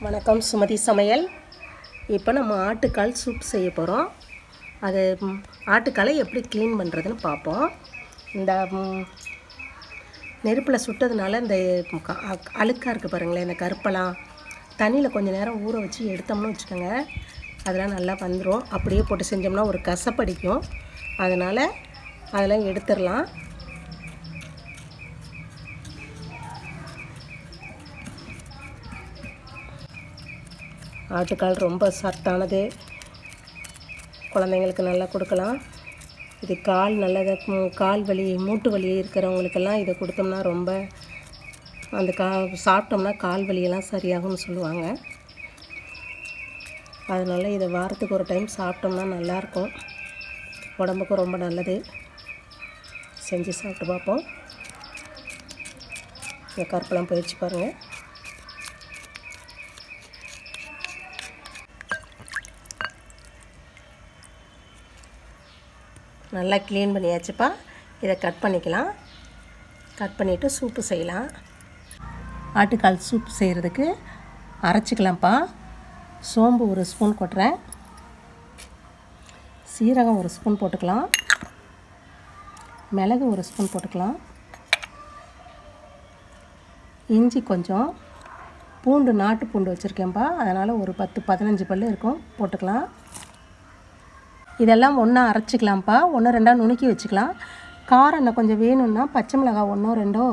வணக்கம் சுமதி சமையல். இப்போ நம்ம ஆட்டுக்கால் சூப் செய்ய போகிறோம் அது ஆட்டுக்காலை எப்படி க்ளீன் பண்ணுறதுன்னு பார்ப்போம். இந்த நெருப்பில் சுட்டதுனால இந்த அழுக்காக அ- இருக்குது பாருங்களேன் இந்த கருப்பெல்லாம். தண்ணியில் கொஞ்சம் நேரம் ஊற வச்சு எடுத்தோம்னு வச்சுக்கோங்க. அதெல்லாம் நல்லா வந்துடும் அப்படியே போட்டு செஞ்சோம்னா ஒரு கசப்படிக்கும். அதனால் அதெல்லாம் எடுத்துடலாம். ஆட்டுக்கால் ரொம்ப சத்தானது. குழந்தைங்களுக்கு நல்லா கொடுக்கலாம். இது கால் நல்லதை கால் வலி மூட்டு வலி இருக்கிறவங்களுக்கெல்லாம் இதை கொடுத்தோம்னா ரொம்ப அந்த கா சாப்பிட்டோம்னா கால் வலியெல்லாம் சரியாகும்னு சொல்லுவாங்க. அதனால் இதை வாரத்துக்கு ஒரு டைம் சாப்பிட்டோம்னா நல்லாயிருக்கும். உடம்புக்கும் ரொம்ப நல்லது. செஞ்சு சாப்பிட்டு பார்ப்போம். இந்த கருப்பெல்லாம் போயிடுச்சு பாருங்கள் நல்லா க்ளீன் பண்ணியாச்சுப்பா. இதை கட் பண்ணிக்கலாம். கட் பண்ணிவிட்டு சூப்பு செய்யலாம். ஆட்டுக்கால் சூப் செய்கிறதுக்கு அரைச்சிக்கலாம்ப்பா. சோம்பு ஒரு ஸ்பூன் கொட்டுறேன். சீரகம் ஒரு ஸ்பூன் போட்டுக்கலாம். மிளகு ஒரு ஸ்பூன் போட்டுக்கலாம். இஞ்சி கொஞ்சம். பூண்டு நாட்டு பூண்டு வச்சுருக்கேன்ப்பா. அதனால் ஒரு பத்து பதினஞ்சு பல் இருக்கும். போட்டுக்கலாம். இதெல்லாம் ஒன்றா அரைச்சிக்கலாம்ப்பா. ஒன்று ரெண்டாக நுணுக்கி வச்சுக்கலாம். காரம் இன்னும் கொஞ்சம் வேணும்னா பச்சை மிளகாய் ஒன்றோ ரெண்டோ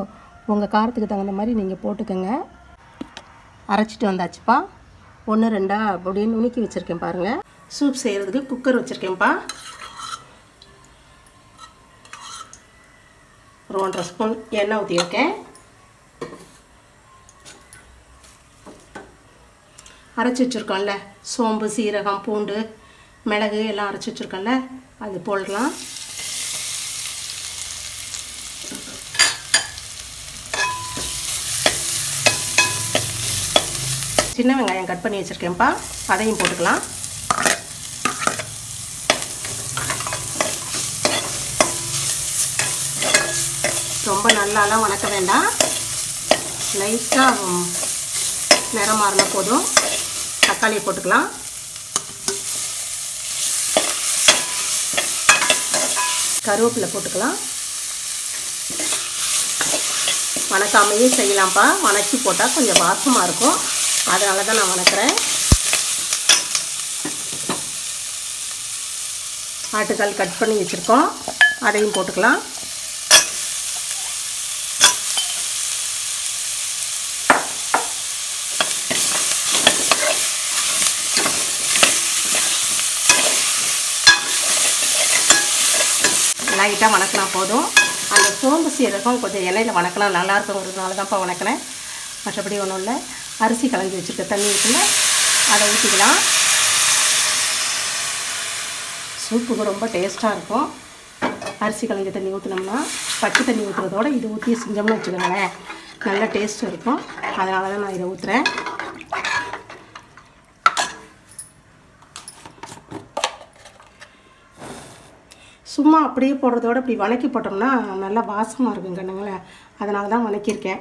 உங்கள் காரத்துக்கு தகுந்த மாதிரி நீங்கள் போட்டுக்கோங்க. அரைச்சிட்டு வந்தாச்சுப்பா. ஒன்று ரெண்டாக அப்படியே நுணுக்கி வச்சுருக்கேன் பாருங்கள் சூப் செய்கிறதுக்கு குக்கர் வச்சுருக்கேன்ப்பா. ஒரு ஒன்றரை ஸ்பூன் எண்ணெய் ஊற்றியிருக்கேன் அரைச்சி வச்சுருக்கோம்ல. சோம்பு சீரகம் பூண்டு மிளகு எல்லாம் அரைச்சி வச்சுருக்கோம்ல அது போடலாம். சின்ன வெங்காயம் கட் பண்ணி வச்சுருக்கேன்ப்பா அதையும் போட்டுக்கலாம். ரொம்ப நல்லாலாம் வணக்க வேண்டாம். லைட்டாக நிறம் மாறினா போதும். தக்காளியை போட்டுக்கலாம். கருவேப்பிலை போட்டுக்கலாம். வணக்காமையே செய்யலாம்ப்பா. வணக்கி போட்டால் கொஞ்சம் வாசமாக இருக்கும். அதனால தான் நான் வணக்கிறேன். ஆட்டுக்கால் கட் பண்ணி வச்சுருக்கோம். அதையும் போட்டுக்கலாம். லைட்டாக வணக்கினா போதும். அந்த சோம்பு சீரகம் கொஞ்சம் எண்ணெயில் வணக்கினா நல்லாயிருக்குங்கிறதுனால தான்ப்பா வணக்கினேன். மற்றபடி ஒன்றும் இல்லை. அரிசி கலந்து வச்சுருக்க தண்ணி இருக்குல்ல அதை ஊற்றிக்கலாம் சூப்புக்கு ரொம்ப டேஸ்ட்டாக இருக்கும். அரிசி கலந்த தண்ணி ஊற்றினோம்னா பச்சை தண்ணி ஊற்றுறதோட இது ஊற்றி செஞ்சோம்னு வச்சுக்கோங்களேன். நல்ல டேஸ்ட் இருக்கும். அதனால தான் நான் இதை ஊற்றுறேன் சும்மா அப்படியே போடுறதோட இப்படி வணக்கி போட்டோம்னா நல்லா வாசமாக இருக்கும் கண்ணுங்களேன் அதனால தான் வணக்கியிருக்கேன்.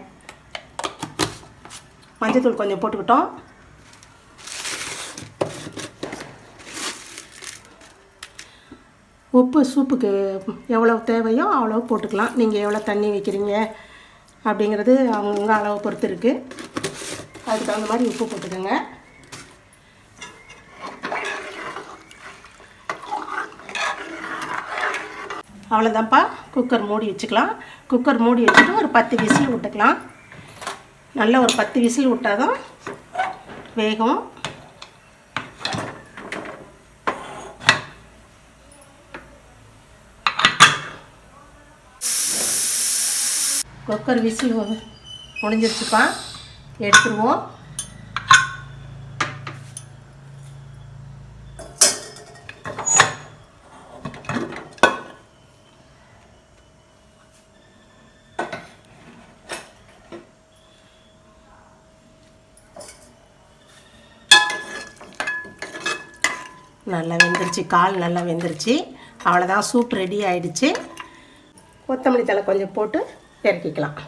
மஞ்சத்தூள் கொஞ்சம் போட்டுக்கிட்டோம். உப்பு சூப்புக்கு எவ்வளோ தேவையோ அவ்வளோ போட்டுக்கலாம். நீங்கள் எவ்வளோ தண்ணி வைக்கிறீங்க அப்படிங்கிறது அவங்கவுங்க அளவை பொறுத்து இருக்குது அதுக்கு தகுந்த மாதிரி உப்பு போட்டுக்கோங்க. அவ்வளோதான்ப்பா குக்கர் மூடி வச்சுக்கலாம். குக்கர் மூடி வச்சுட்டு ஒரு பத்து விசில் விட்டுக்கலாம். நல்லா ஒரு பத்து விசில் விட்டால் தான் வேகும். குக்கர் விசில் முடிஞ்சிருச்சுப்பா. எடுத்துருவோம். நல்லா வெந்துருச்சு. கால் நல்லா வெந்துருச்சு. அவ்வளோதான் சூப் ரெடி ஆயிடுச்சு. கொத்தமல்லி தழை கொஞ்சம் போட்டு இறக்கிக்கலாம்